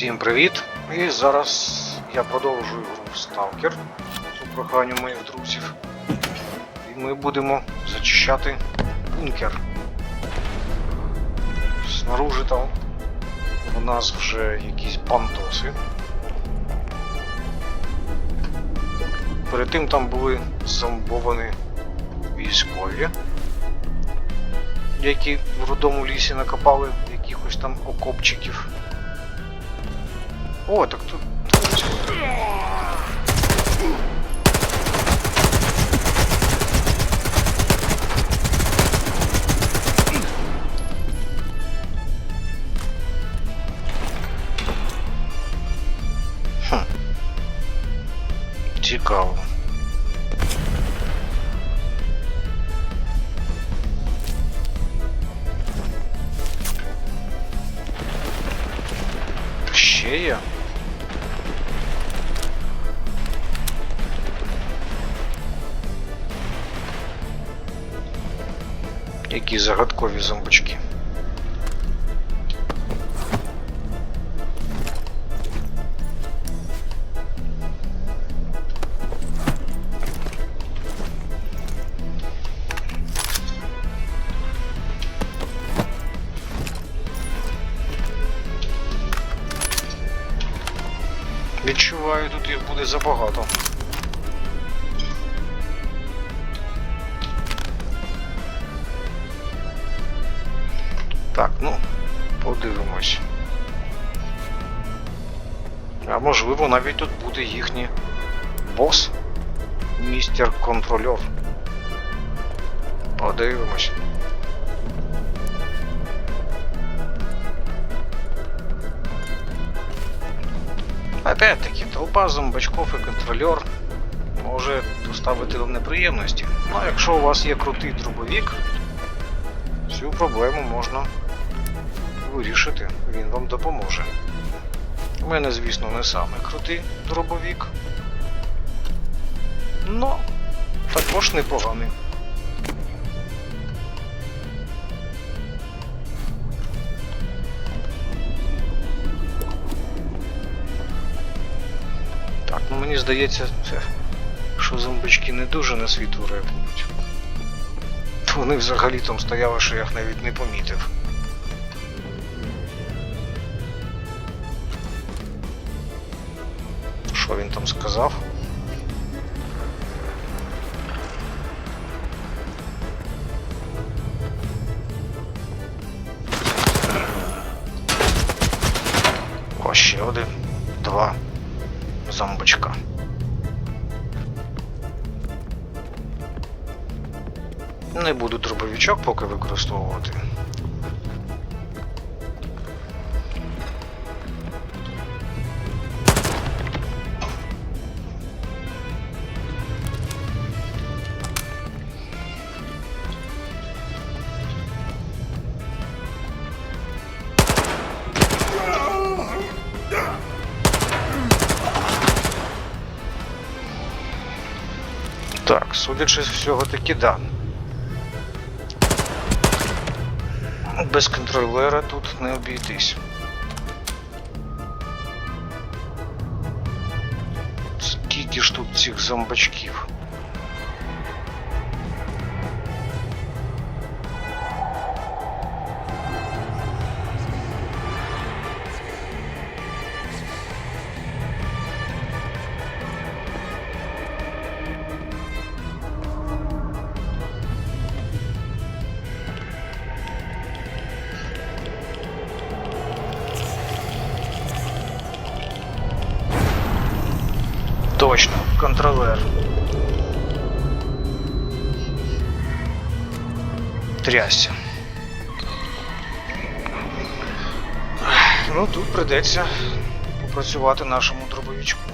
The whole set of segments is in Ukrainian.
Всім привіт! І зараз я продовжую гру в Stalker по проханню моїх друзів. І ми будемо зачищати бункер. Снаружи там у нас вже якісь бандоси. Перед тим там були зомбовані військові, які в рудому лісі накопали якихось там окопчиків. О, так тут. Хм. Цікаво. Які загадкові зомбочки. Відчуваю, тут їх буде забагато. Можливо навіть тут буде їхній бос, містер контрольор. Подивимось. Опять-таки, толпа зомбачков і контрольор може доставити вам неприємності. Ну а якщо у вас є крутий дробовік, цю проблему можна вирішити, він вам допоможе. У мене, звісно, не саме крутий дробовік, но також непоганий. Так, ну мені здається, це, що зомбички не дуже на світу реагують. Вони взагалі там стояли, що я їх навіть не помітив. Що він там сказав? О, ще один. Два. Зомбочка. Не буду дробовичок поки використовувати. Так, судячи з всього таки да. Без контролера тут не обійтись. Скільки ж тут цих зомбачків? Точно, контролер. Трясся. Ну, тут придеться попрацювати нашому дробовичку.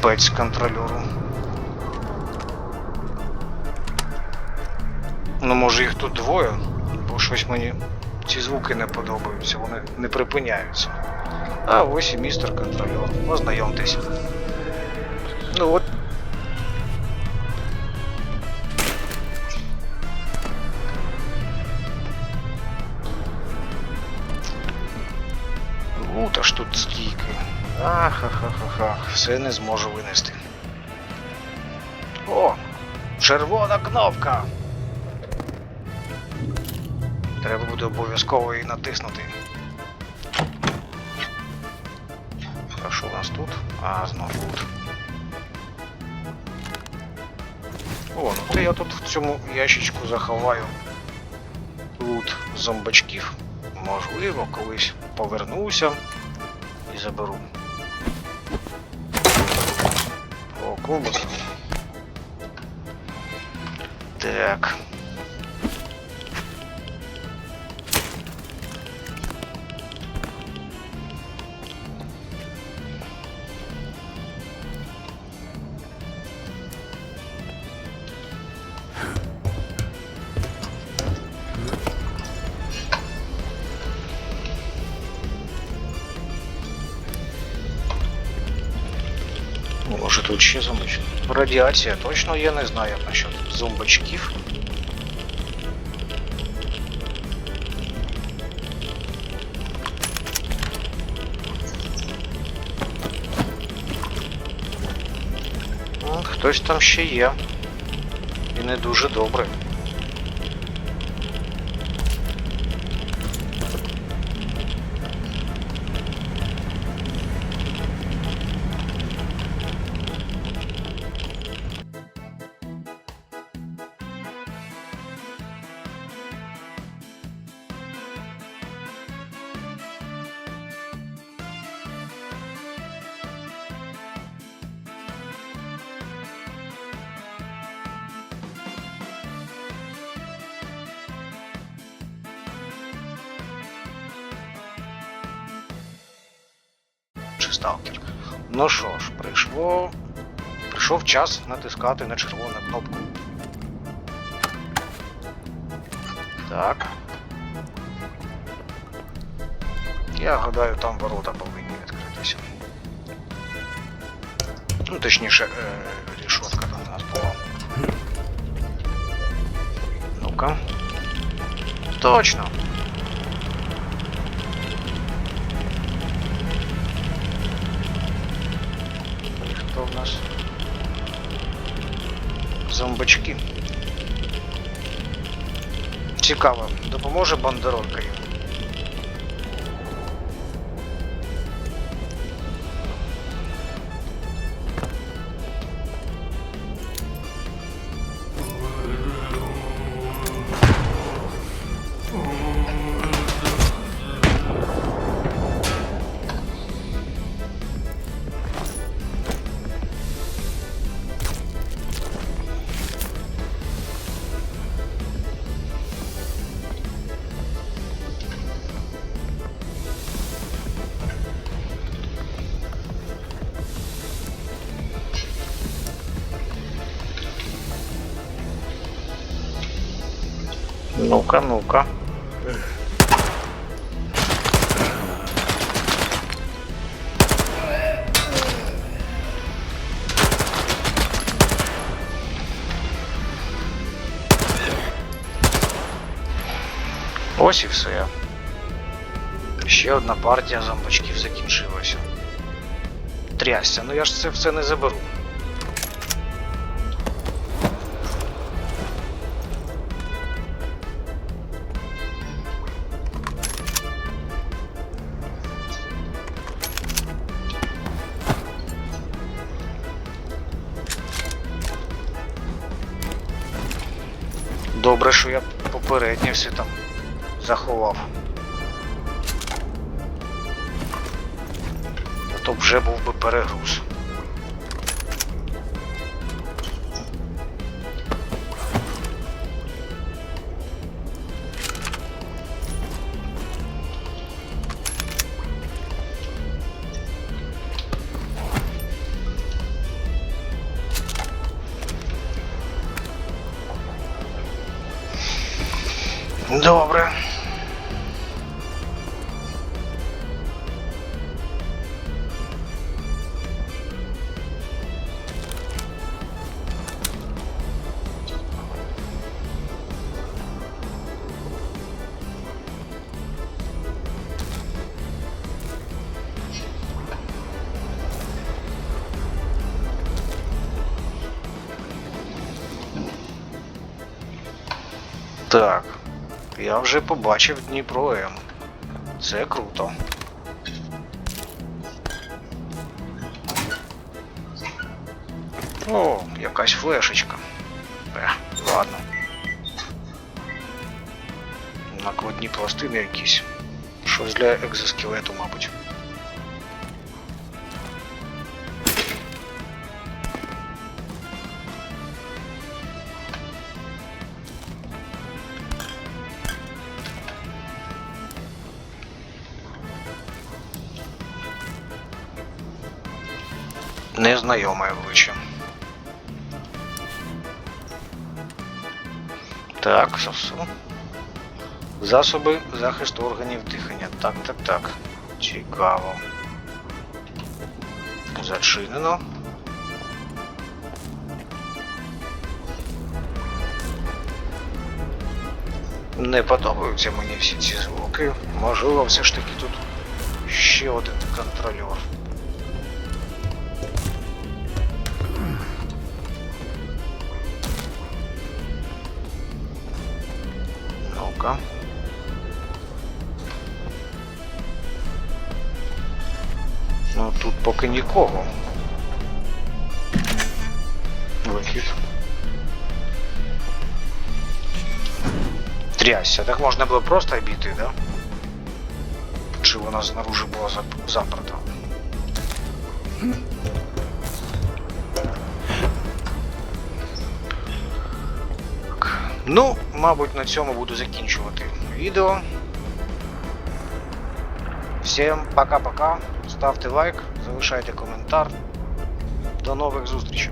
Терпець контрольору. Ну, може їх тут двоє, бо щось мені ці звуки не подобаються, вони не припиняються. А ось і містер контрольор. Ознайомтесь. Ну от. Все не зможу винести. О! Червона кнопка! Треба буде обов'язково її натиснути. А що у нас тут? А, знов тут. О, ну то я тут в цьому ящичку заховаю лут зомбачків. Можливо, колись повернуся і заберу. Кубок. Так. Тут ще? Радіація точно є, не знаю як насчет зомбачків. Хтось там ще є. І не дуже добре. Чи сталкер. Ну що ж, прийшло. Прийшов час натискати на червону кнопку. Так. Я гадаю, там ворота повинні відкритися. Ну, точніше, е, рішотка там у нас була. Ну-ка. Точно. Нас? Зомбачки. Цікаво, допоможе бандеролька їм? Ну-ка, ну-ка. Ось і все. Ще одна партія зомбачків закінчилася. Трясся, ну я ж це все не заберу. Добре, що я попередні все там заховав. А то вже був би перегруз. Так, я вже побачив Дніпро М. Це круто. О, якась флешечка. Е, ладно. Накладні пластини якісь. Щось для екзоскелету, мабуть. Незнайоме обличчя. Так, сосу. Засоби захисту органів дихання. Так, так, так. Цікаво. Зачинено. Не подобаються мені всі ці звуки. Можливо, все ж таки тут ще один контрольор. Ну-ка. Ну тут поки нікого. Вихід. Трясся, так можна було просто обійти, да? Чи вона знаружи була зап- заперта? Ну, мабуть, на цьому буду закінчувати відео. Всім пока-пока. Ставте лайк, залишайте коментар. До нових зустрічей.